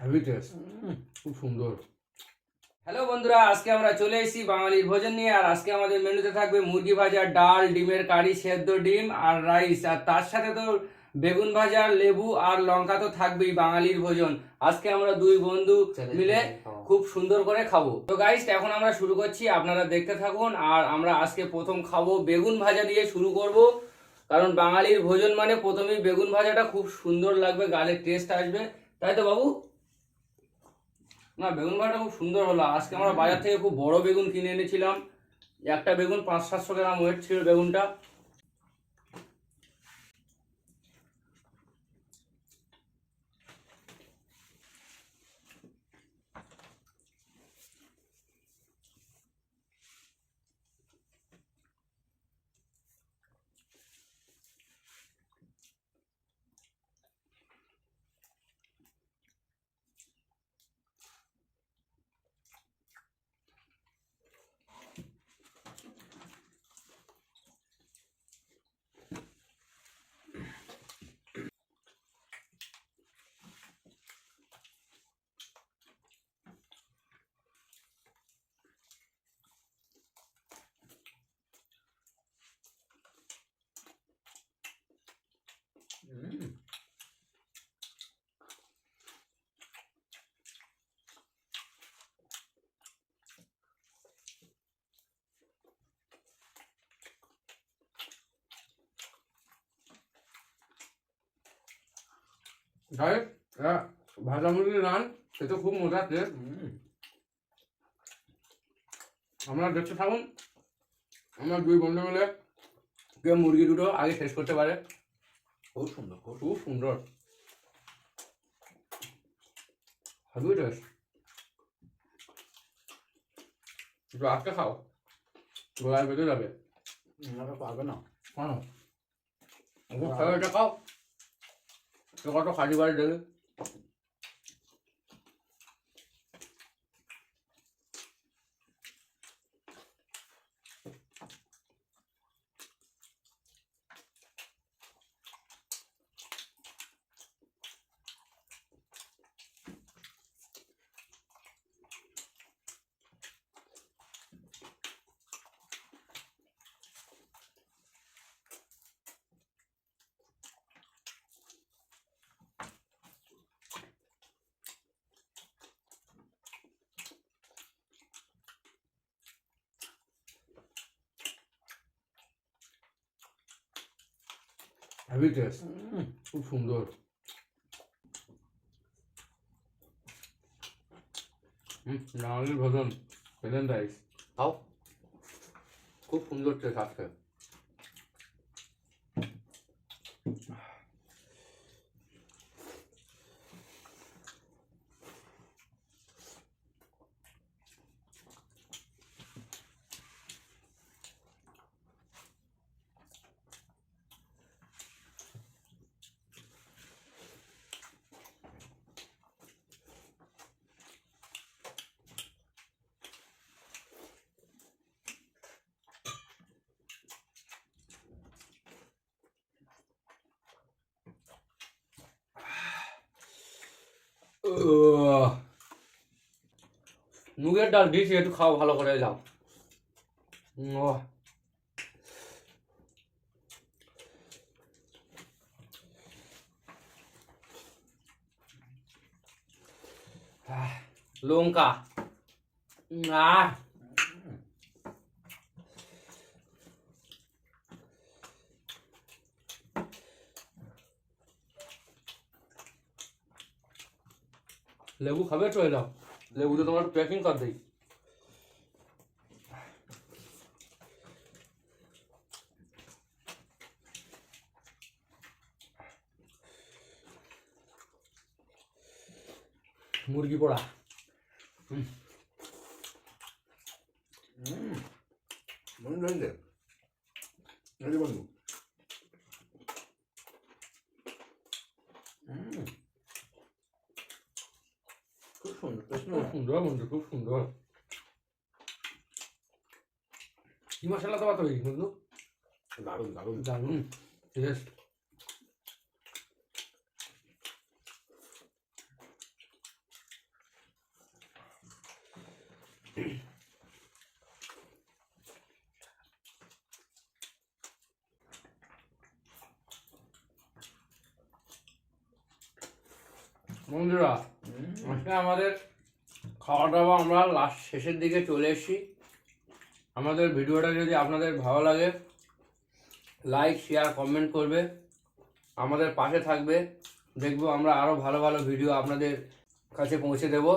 Heavy taste খুব সুন্দর hello বন্ধুরা। আজকে আমরা চলে এসেছি বাঙালির ভোজন নিয়ে আর আজকে আমাদের মেনুতে থাকবে মুরগি ভাজা ডাল ডিমের কারি সেদ্ধ ডিম আর রাইস। আর তার সাথে তো বেগুন ভাজা লেবু আর লঙ্কা তো থাকবেই বাঙালির ভোজন। আজকে আমরা দুই বন্ধু মিলে খুব সুন্দর করে খাব। তো গাইস এখন আমরা শুরু করছি। আপনারা দেখতে থাকুন আর আমরা আজকে প্রথম খাব বেগুন ভাজা দিয়ে শুরু করব। কারণ বাঙালির ভোজন মানে প্রথমেই বেগুন ভাজাটা খুব সুন্দর লাগবে গালের টেস্ট আসবে। তাই তো বাবু? না বেগুন ভাড়াটা খুব সুন্দর হলো। আজকে আমরা বাজার থেকে খুব বড় বেগুন কিনে এনেছিলাম। একটা বেগুন পাঁচ সাতশো গ্রাম ওয়েট ছিল বেগুনটা। যাই এরা ভাজা মুরগির রান সেটা খুব মজার টেস্ট। আমরা দেখতে থাকুন আমরা দুই বন্ধু মিলে কে মুরগি দুটো আগে শেষ করতে পারে। খুব সুন্দর খুব সুন্দর। Heavy taste. একটু আজকে খাও গোলায় বেঁধে যাবে। পারবে না। কেন ওকে খাও এটা খাও। তো কত খালি বাড়ি দেবে হেভি টেস্ট খুব সুন্দর বাঙালির ভোজন প্লেন রাইস খাও খুব সুন্দর টেস্ট আজকে। মুগের ডাল দিয়েছি একটু খাও ভালো করে যাও। ও লঙ্কা। আহ। লেবু খাবে তো এলাম লেবু তো তোমার প্যাকিং কর দেই মুরগি পোড়া। বন্ধু সুন্দর বন্ধু খুব সুন্দর। কি মশলা দেওয়া তৈরি বন্ধু? দারুণ দারুণ। দারুণ টেস্ট বন্ধুরা আমাদের খাওয়া দাওয়া আমরা লাস্ট শেষের দিকে চলে এসেছি। আমাদের ভিডিওটা যদি আপনাদের ভালো লাগে লাইক শেয়ার কমেন্ট করবে। আমাদের পাশে থাকবে। দেখব আমরা আরও ভালো ভালো ভিডিও আপনাদের কাছে পৌঁছে দেবো।